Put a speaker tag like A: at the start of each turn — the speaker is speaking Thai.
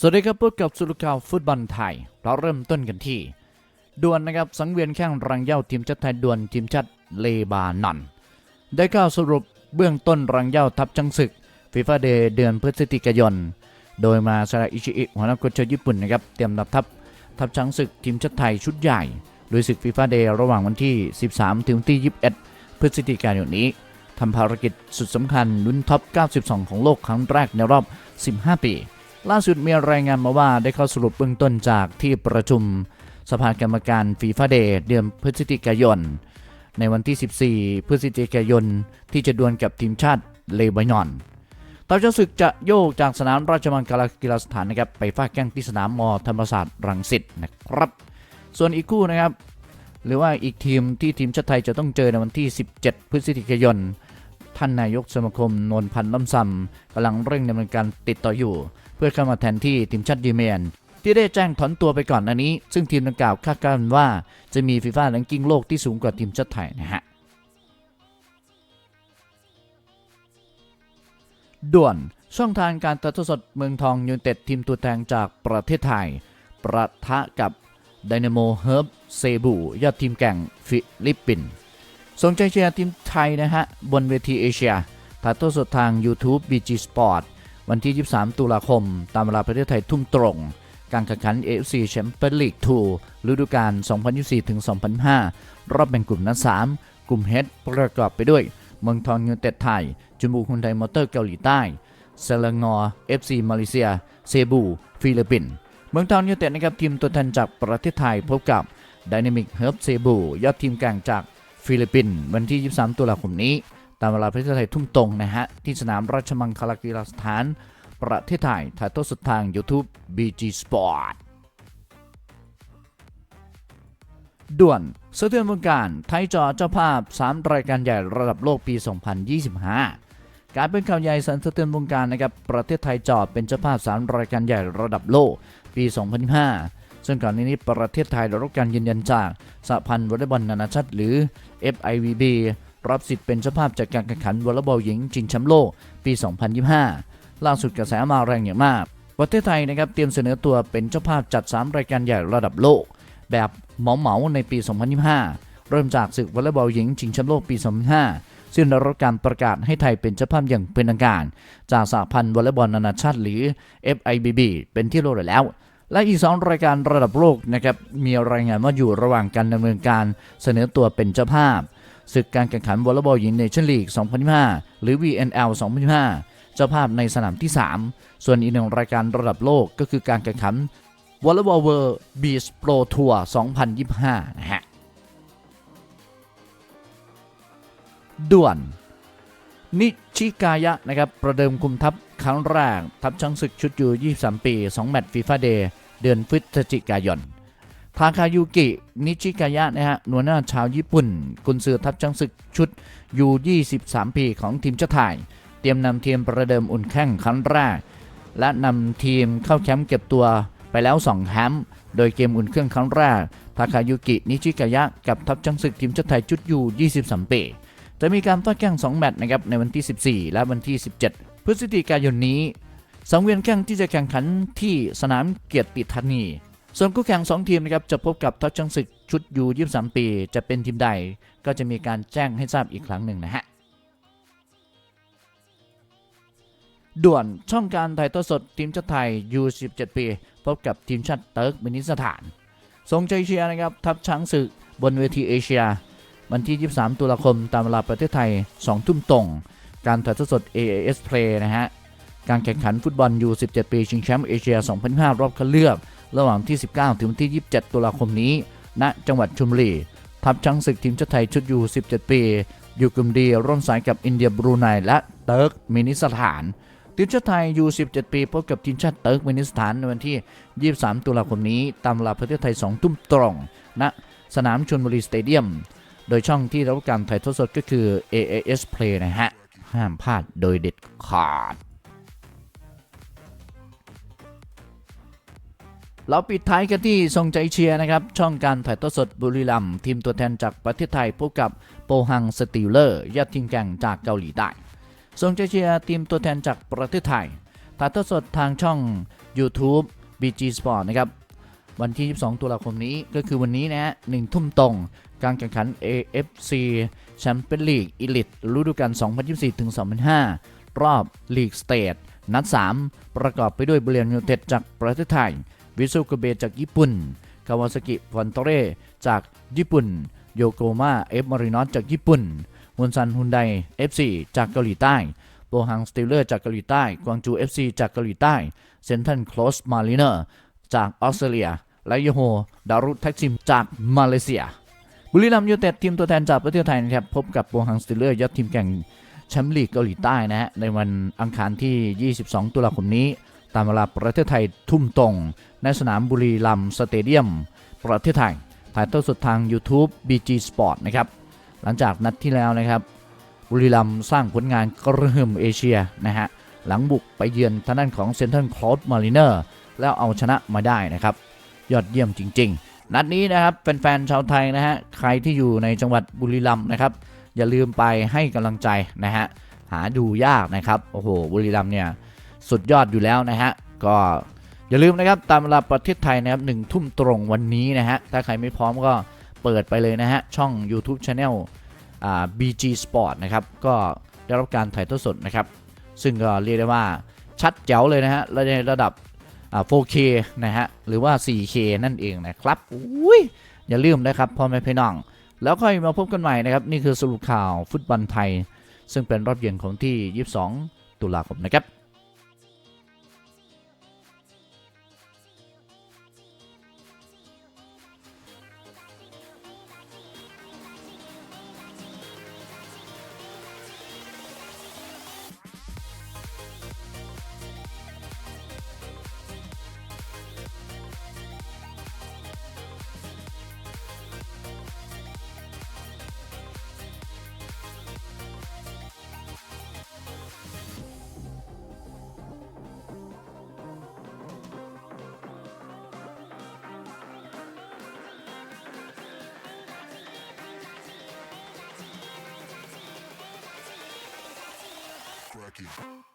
A: สวัสดีครับพบกับสุรข่าวฟุตบอลไทย เราเริ่มต้นกันที่ด่วนนะครับสังเวียนแข้งรังเย้าทีมชาติไทยด่วนทีมชาติเลบานอนได้เข้าวสรุปเบื้องต้นรังเย้าทัพจังศึกฟีฟ่าเดย์เดือนพฤศจิกายน โดยมาซาระอิชิอิหัวหน้าโค้ชญี่ปุ่นนะครับเตรียมรับทัพทัพช้างศึกทีมชาติไทยชุดใหญ่โดยศึกฟีฟ่าเดย์ระหว่างวันที่ 13 ถึงวันที่21 พฤศจิกายนนี้ทำภารกิจสุดสำคัญลุ้นท็อป 92 ของโลกครั้งแรกในรอบ 15 ปี ล่าสุดมีรายงานมาว่าได้เข้าสรุปเบื้องต้นจากที่ประชุมสภากรรมการฟีฟ่าเดย์เดือนพฤศจิกายน ในวันที่ 14 พฤศจิกายน ที่จะดวลกับทีมชาติเลบานอนตาเจ้าศึกจะโยกจากสนามราชมังคลากีฬาสถานนะครับไปฟาดแข้งที่สนามมอธรรมศาสตร์รังสิตนะครับ ส่วนอีกคู่นะครับ หรือว่าอีกทีมที่ทีมชาติไทยจะต้องเจอในวันที่ 17 พฤศจิกายน ท่านนายกสมาคมนนพันธ์ล่ำซำกำลังเร่งดำเนินการติดต่ออยู่ เพื่อเข้ามาแทนที่ทีมชาติยูเมนที่ได้แจ้งถอนตัวไปก่อนอันนี้ ซึ่งทีมดังกล่าวคาดการณ์ว่าจะมีฟีฟ่าแรงกิ้งโลกที่สูงกว่าทีมชาติไทยนะฮะด่วนช่องทางการตัดสดเมืองทองยูนเต็ดทีมตัวแทนจากประเทศไทย ประทะกับไดนาโมเฮิร์บเซบูยอดทีมแก่งฟิลิปปินส์สนใจเชียร์ทีมไทยนะฮะ บนเวทีเอเชียถ่ายทอดสดทาง YouTube BG Sport วันที่ 23 ตุลาคม ตามเวลาประเทศไทยทุ่มตรง การแข่งขัน AFC Champions League 2ฤดูกาล 2024-2025รอบแบ่งกลุ่มนัด3กลุ่ม H ประกอบไปด้วย เมืองทองยูไนเต็ดไทย จุมูฮุนไดมอเตอร์เกาหลีใต้เซเลงอ FC มาเลเซีย เซบู ฟิลิปปินส์ เมืองทองยูไนเต็ดนะครับทีมตัวแทนจากประเทศไทยพบกับ Dynamic Herb เซบู ยอดทีมกลางจากฟิลิปปินส์วันที่ 23 ตุลาคมนี้ ตามเวลาประเทศไทยทุ่มตรงนะฮะ ที่สนามราชมังคลากีฬาสถาน ประเทศไทย ถ่ายทอดสดทาง YouTube BG Sport ด่วนสะเทือนวงการไทยจอเจ้าภาพ 3 รายการใหญ่ระดับโลกปี 2025 การเป็นข่าวใหญ่สันสะเทือนวงการนะครับ ประเทศไทยจอเป็นเจ้าภาพ 3 รายการใหญ่ระดับโลกปี 2025 ซึ่งก่อนหน้านี้ประเทศไทยได้รับการยืนยันจากสหพันธ์วอลเลย์บอลนานาชาติหรือ FIVB รับสิทธิ์เป็นเจ้าภาพจากการแข่งขันวอลเลย์บอลหญิงชิงแชมป์โลกปี 2025 ล่าสุดกระแสมาแรงอย่างมาก ประเทศไทยนะครับเตรียมเสนอตัวเป็นเจ้าภาพจัด 3 รายการใหญ่ระดับโลก แบบเหมาเหมาๆในปี 2025 เริ่มจากศึกวอลเลย์บอลหญิงชิงแชมป์โลกปี 2005ซึ่งได้รับการประกาศให้ไทยเป็นเจ้าภาพอย่างเป็นทางการ จากสหพันธ์วอลเลย์บอลนานาชาติหรือ FIBB เป็นที่รู้แล้วและอีก 2 รายการระดับโลกนะครับมีรายงานว่าอยู่ระหว่างการดำเนินการเสนอตัวเป็นเจ้าภาพ ศึกการแข่งขันวอลเลย์บอลหญิงเนชั่นลีก 2025 หรือ VNL 2025 เจ้าภาพในสนามที่ 3 ส่วนอีกหนึ่งรายการระดับโลกก็คือการแข่งขันวอลเลย์บอลเวิร์บีชโปรทัวร์2025 นะฮะ ด่วน นิชิกายะนะครับ ประเดิมคุมทัพครั้งแรก ทัพช้างศึกชุดยู23 ปี 2 แมตช์ฟีฟ่าเดย์เดือนพฤศจิกายน ทาคายุกิ นิชิกายะนะฮะหนวหน้าชาวญี่ปุ่น กุนซือทัพช้างศึกชุดยู23 ปีของทีมชาติไทย เตรียมนำทีมประเดิมอุ่นแข่งครั้งแรก และนำทีมเข้าแคมป์เก็บตัวไปแล้ว2แคมป์โดยเกมอุ่นเครื่องครั้งแรก ทาคายุกิ นิชิกายะ กับทัพช้างศึกทีมชาติไทยชุดยู23 ปี จะมีการต้อนแข่ง2แมตช์นะครับในวันที่ 14 และวันที่ 17 พฤศจิกายนนี้ สังเวียนแข่งที่จะแข่งขันที่สนามเกียรติธานี ส่วนคู่แข่ง 2 ทีมนะครับจะพบกับทัพช้างศึกชุดยู23ปี จะเป็นทีมใดก็จะมีการแจ้งให้ทราบอีกครั้งหนึ่งนะฮะด่วนช่องการถ่ายทอดสดทีมชาติไทย U17 ปี พบกับทีมชาติเติร์กเมนิสถานทรงใจเชียร์นะครับทัพช้างศึกบนเวทีเอเชีย วันที่ 23 ตุลาคมตามเวลาประเทศไทย 2 ทุ่มตรง การถ่ายทอดสด AAS Play นะฮะการแข่งขันฟุตบอล U17 ปี ชิงแชมป์เอเชีย 2025รอบคัดเลือก ระหว่างที่ 19 ถึงวันที่ 27 ตุลาคมนี้ ณ จังหวัดชลบุรี ทัพช้างศึกทีมชาติไทยชุด U17 ปี อยู่กลุ่มดีร่วมสายกับอินเดียบรูไนและเติร์กเมนิสถานทีมชาติไทย U17 ปีพบกับทีมชาติเติร์กเมนิสถานในวันที่ 23 ตุลาคมนี้ ตามเวลาประเทศไทย 2 ทุ่มตรง ณ สนามชลบุรีสเตเดียม โดยช่องที่รับการถ่ายทอดสดก็คือ AAS Play นะฮะ ห้ามพลาดโดยเด็ดขาด เราปิดท้ายกันที่ทรงใจเชียร์นะครับ ช่องการถ่ายทอดสดบุรีรัมย์ทีมตัวแทนจากประเทศไทยพบกับโปฮังสติลเลอร์ยอดทีมแข่งจากเกาหลีใต้ทรงใจเชียร์ทีมตัวแทนจากประเทศไทยถ่ายทอดสดทางช่อง YouTube BG Sport นะครับวันที่ 22 ตุลาคมนี้ก็คือวันนี้นะฮะหนึ่งทุ่มตรง การแข่งขัน AFC Champions League Elite ฤดูกาล 2024ถึง2025 รอบ League Stage นัด 3 ประกอบไปด้วยเบรียนยูเต็ดจากประเทศไทย วิสุกเบจากญี่ปุ่น คาวาซากิฟอนโตเรจากญี่ปุ่น โยโกมาเอฟมารินอสจากญี่ปุ่นฮุนซันฮุนได FC จากเกาหลีใต้ โปฮังสติลเลอร์จากเกาหลีใต้ กวางจู FC จากเกาหลีใต้ เซนทันคลอสมาริเนอร์จากออสเตรเลีย และยโฮ ดารุแท็กซิมจากมาเลเซีย บุรีรัมย์ยูเต็ดทีมตัวแทนจากประเทศไทยนะครับ พบกับโปฮังสติลเลอร์ยอดทีมแข่งแชมป์ลีกเกาหลีใต้นะฮะในวันอังคารที่ 22 ตุลาคมนี้ ตามเวลาประเทศไทยทุ่มตรง ในสนามบุรีรัมย์สเตเดียม ประเทศไทย ถ่ายทอดสดทาง YouTube BG Sport นะครับ หลังจากนัดที่แล้วนะครับ บุรีรัมย์สร้างผลงานกระหึ่มเอเชียนะฮะ หลังบุกไปเยือนทางด้านของเซนทรัลคลอสมาริเนอร์แล้วเอาชนะมาได้นะครับ ยอดเยี่ยมจริง ๆ นัดนี้นะครับแฟนๆชาวไทยนะฮะ ใครที่อยู่ในจังหวัดบุรีรัมย์นะครับ อย่าลืมไปให้กำลังใจนะฮะ หาดูยากนะครับ โอ้โห บุรีรัมย์เนี่ย สุดยอดอยู่แล้วนะฮะ ก็อย่าลืมนะครับ ตามเวลาประเทศไทยนะครับหนึ่งทุ่มตรงวันนี้นะฮะ ถ้าใครไม่พร้อมก็เปิดไปเลยนะฮะ ช่อง YouTube Channel อ่า BG Sport นะครับ ก็ได้รับการถ่ายทอดสดนะครับ ซึ่งก็เรียกได้ว่าชัดเจ๋วเลยนะฮะและในระดับ 4K นะฮะ หรือว่า 4K นั่นเองนะครับอุ้ยอย่าลืมนะครับพ่อแม่พี่น้อง แล้วค่อยมาพบกันใหม่นะครับ นี่คือสรุปข่าวฟุตบอลไทย ซึ่งเป็นรอบเย็นของที่ 22 ตุลาคมนะครับ
B: Rocky.